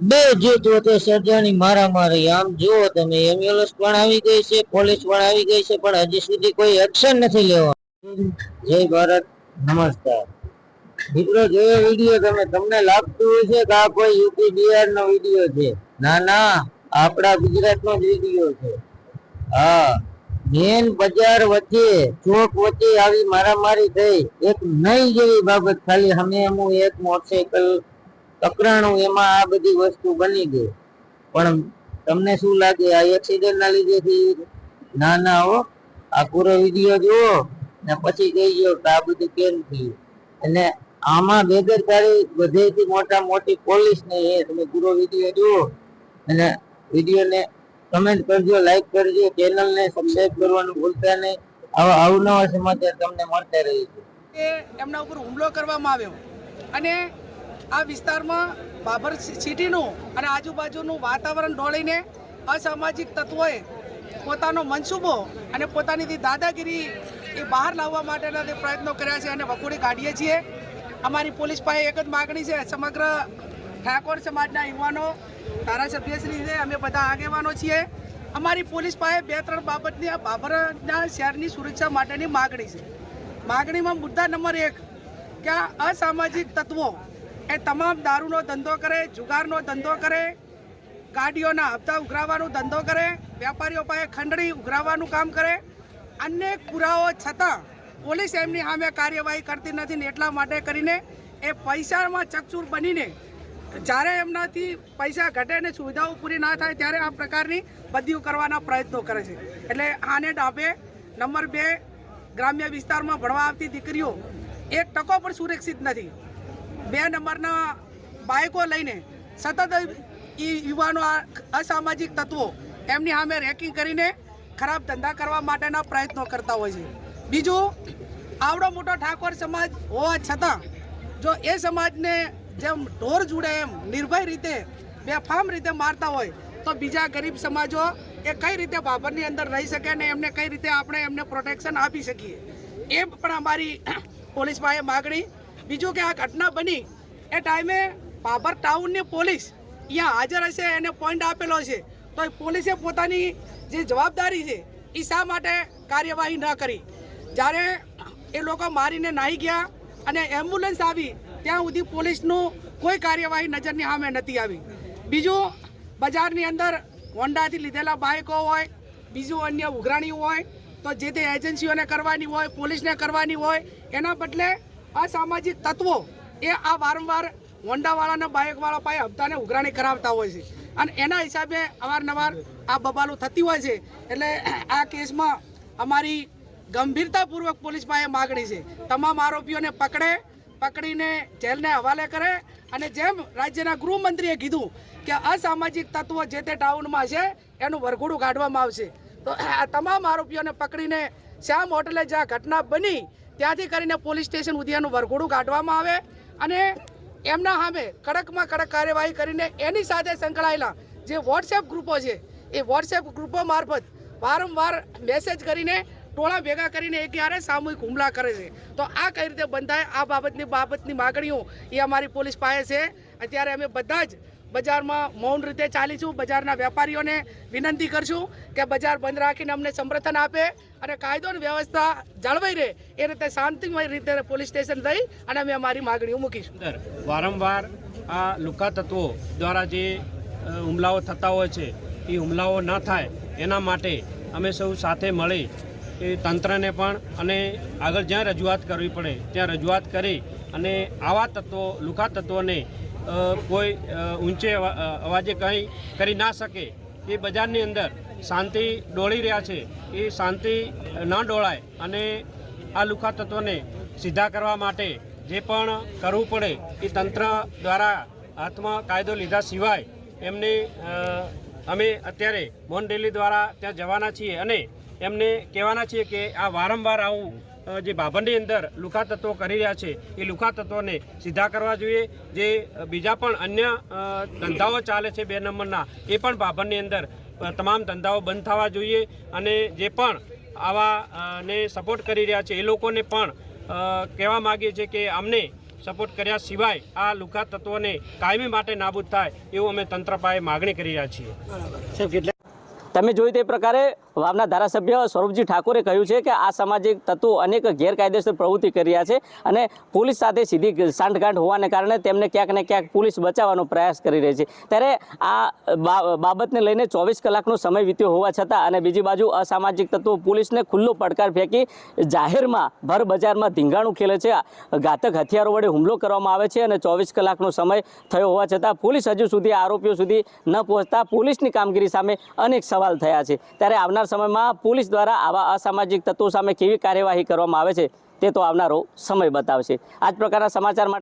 બે જૂથ વચ્ચે સર્જાની મારામારી. આમ જુઓ તમે એમ્બ્યુલન્સ પણ આવી ગઈ છે પોલીસ પણ આવી ગઈ છે, પણ હજી સુધી કોઈ એક્શન નથી લેવા. જય ભારત, નમસ્કાર. મિત્રો જોયો વીડિયો તમે, તમને લાગતું છે કે આ કોઈ યુપી બિહાર નો વીડિયો છે? ના ના, આપણા ગુજરાત નો જ વીડિયો છે. હા મેન બજાર વચ્ચે, ચોક વચ્ચે આવી મારામારી થઈ. એક નહીં જેવી બાબત, ખાલી અમે હું એક મોટરસાયકલ ટકરાણું એમાં આ બધી વસ્તુ બની ગઈ. પણ તમને શું લાગે, આ એક્સિડન્ટ ના લીધે થી ના ના હો? આ પૂરો વીડિયો જુઓ ને પછી કહીજો કે આ બધું કેમ થયું? અને આમાં બેદરકારી બધેથી મોટા મોટી પોલીસ ને એ તમે પૂરો વીડિયો જુઓ. અને વિડીયોને કમેન્ટ કરજો લાઈક કરજો ચેનલ ને સબસ્ક્રાઇબ કરવાનું ભૂલતા નહીં. આવા અવનવા સમાચાર તમને મળતા રહે છે એમના ઉપર હુમલો કરવામાં આવ્યો. અને આ વિસ્તારમાં બાબર સિટીનું અને આજુબાજુનું વાતાવરણ ઢોળીને અસામાજિક તત્વોએ પોતાનો મનસૂબો અને પોતાની દાદાગીરી એ બહાર લાવવા માટેના જે પ્રયત્નો કર્યા છે અને વખોડી કાઢીએ છીએ. અમારી પોલીસ પાસે એક જ માગણી છે, સમગ્ર ઠાકોર સમાજના યુવાનો, ધારાસભ્યશ્રીને અમે બધા આગેવાનો છીએ. અમારી પોલીસ પાસે બે ત્રણ બાબતની, આ બાબરના શહેરની સુરક્ષા માટેની માગણી છે. માગણીમાં મુદ્દા નંબર એક, કે આ અસામાજિક તત્વો એ તમામ દારૂનો ધંધો કરે, જુગારનો ધંધો કરે, ગાડીઓના હપ્તા ઉઘરાવવાનો ધંધો કરે, વેપારીઓ પાસે ખંડણી ઉઘરાવવાનું કામ કરે. અનેક પુરાવો છતાં પોલીસ એમની સામે કાર્યવાહી કરતી નથી ને એટલા માટે કરીને એ પૈસામાં ચકચૂર બનીને જ્યારે એમનાથી પૈસા ઘટે ને સુવિધાઓ પૂરી ના થાય ત્યારે આ પ્રકારની બદલીઓ કરવાના પ્રયત્નો કરે છે. એટલે આને ડાબે નંબર બે ગ્રામ્ય વિસ્તારમાં ભણવા આવતી દીકરીઓ એક ટકો પણ સુરક્ષિત નથી. બે નંબરના બાઇકો લઈને સતત એ યુવાનો અસામાજિક તત્વો એમની સામે રેકિંગ કરીને ખરાબ ધંધા કરવા માટેના પ્રયત્નો કરતા હોય છે. બીજું, આવડો મોટો ઠાકોર સમાજ હોવા છતાં જો એ સમાજને જેમ ઢોર જુડે એમ નિર્ભય રીતે બેફામ રીતે મારતા હોય, તો બીજા ગરીબ સમાજો એ કઈ રીતે ભાભરની અંદર રહી શકે અને એમને કઈ રીતે આપણે એમને પ્રોટેક્શન આપી શકીએ? એ પણ અમારી પોલીસ પાસે માગણી બીજું કે આ ઘટના બની એ ટાઈમે બાબર ટાઉનની પોલીસ અહીંયા હાજર હશે એને પોઈન્ટ આપેલો છે. તો એ પોલીસે પોતાની જે જવાબદારી છે એ શા માટે કાર્યવાહી ન કરી? જ્યારે એ લોકો મારીને નાહી ગયા અને એમ્બ્યુલન્સ આવી, ત્યાં સુધી પોલીસનું કોઈ કાર્યવાહી નજરની સામે નથી આવી. બીજું, બજારની અંદર હોન્ડાથી લીધેલા બાઇકો હોય, બીજું અન્ય ઉઘરાણી હોય, તો જે તે એજન્સીઓને કરવાની હોય, પોલીસને કરવાની હોય, એના બદલે અસામાજિક તત્વો એ આ વારંવાર હોન્ડાવાળાના બાઇકવાળા પાસે હપ્તાને ઉઘરાણી કરાવતા હોય છે. અને એના હિસાબે અવારનવાર આ બબાલું થતી હોય છે. એટલે આ કેસમાં અમારી ગંભીરતાપૂર્વક પોલીસ પાસે માગણી છે. તમામ આરોપીઓને પકડે, પકડીને જેલને હવાલે કરે અને જેમ રાજ્યના ગૃહમંત્રીએ કીધું કે અસામાજિક તત્વો જે તે ટાઉનમાં છે એનું વરઘોડું કાઢવામાં આવશે. તો આ તમામ આરોપીઓને પકડીને શ્યામ હોટલે જ્યાં ઘટના બની ત્યાંથી કરીને પોલીસ સ્ટેશન ઉદ્યાનું વરઘોડું કાઢવામાં આવે અને એમના સામે કડકમાં કડક કાર્યવાહી કરીને એની સાથે સંકળાયેલા જે વોટ્સએપ ગ્રુપો છે, એ વોટ્સએપ ગ્રુપો મારફત વારંવાર મેસેજ કરીને ટોળા ભેગા કરીને એ ક્યારે સામૂહિક હુમલા કરે છે. તો આ કઈ રીતે બંધાય? આ બાબતની બાબતની માગણીઓ એ અમારી પોલીસ પાસે છે. અત્યારે અમે બધા જ બજારમાં મૌન રીતે ચાલીશું બજારના વેપારીઓને વિનંતી કરશું કે બજાર બંધ રાખીને અમને સમર્થન આપે અને કાયદો અને વ્યવસ્થા જળવાઈ રહે. એ રીતે શાંતિમય રીતે પોલીસ સ્ટેશન જઈ અને અમે અમારી માગણીઓ મૂકીશું. વારંવાર આ લુકા તત્વો દ્વારા જે હુમલાઓ થતા હોય છે, એ હુમલાઓ ન થાય એના માટે અમે સૌ સાથે મળી એ તંત્રને પણ અને આગળ જ્યાં રજૂઆત કરવી પડે ત્યાં રજૂઆત કરી અને આવા તત્વો, લુકા તત્વોને કોઈ ઊંચે અવા- અવાજે કંઈ કરી ના શકે. એ બજારની અંદર શાંતિ ડોળી રહ્યા છે. એ શાંતિ ન ડોળાય અને આ લુખા તત્વોને સીધા કરવા માટે જે પણ કરવું પડે એ તંત્ર દ્વારા હાથમાં કાયદો લીધા સિવાય એમને અમે અત્યારે મોન રેલી દ્વારા ત્યાં જવાના છીએ અને એમને કહેવાના છીએ કે આ વારંવાર આવું જે બાભણની અંદર લુખા તત્વો કરી રહ્યા છે એ લુખા તત્વોને સીધા કરવા જોઈએ. જે બીજા પણ અન્ય ધંધાઓ ચાલે છે બે નંબરના એ પણ બાભણની અંદર તમામ ધંધાઓ બંધ થવા જોઈએ. અને જે પણ આવા ને સપોર્ટ કરી રહ્યા છે એ લોકોને પણ કહેવા માગીએ છીએ કે અમને સપોર્ટ કર્યા સિવાય આ લુખા તત્વોને કાયમી માટે નાબૂદ થાય એવું અમે તંત્ર પાસે માગણી કરી રહ્યા છીએ. તમે જોયું તે પ્રકારે વાવના ધારાસભ્ય સ્વરૂપજી ઠાકોરે કહ્યું છે કે આ સામાજિક તત્વો અનેક ગેરકાયદેસર પ્રવૃત્તિ કરી રહ્યા છે અને પોલીસ સાથે સીધી સાંઠગાંઠ હોવાને કારણે તેમને ક્યાંક ને ક્યાંક પોલીસ બચાવવાનો પ્રયાસ કરી રહી છે. ત્યારે આ બાબતને લઈને ચોવીસ કલાકનો સમય વીત્યો હોવા છતાં અને બીજી બાજુ અસામાજિક તત્વો પોલીસને ખુલ્લો પડકાર ફેંકી જાહેરમાં ભર બજારમાં ધીંગાણું ખેલે છે. ઘાતક હથિયારો વડે હુમલો કરવામાં આવે છે અને ચોવીસ કલાકનો સમય થયો હોવા છતાં પોલીસ હજુ સુધી આરોપીઓ સુધી ન પહોંચતા પોલીસની કામગીરી સામે અનેક સવાલ થયા છે. ત્યારે આવનાર સમયમાં પોલીસ દ્વારા આવા અસામાજિક તત્વો સામે કેવી કાર્યવાહી કરવામાં આવે છે તે તો આવનારો સમય બતાવશે. આ જ પ્રકારના સમાચાર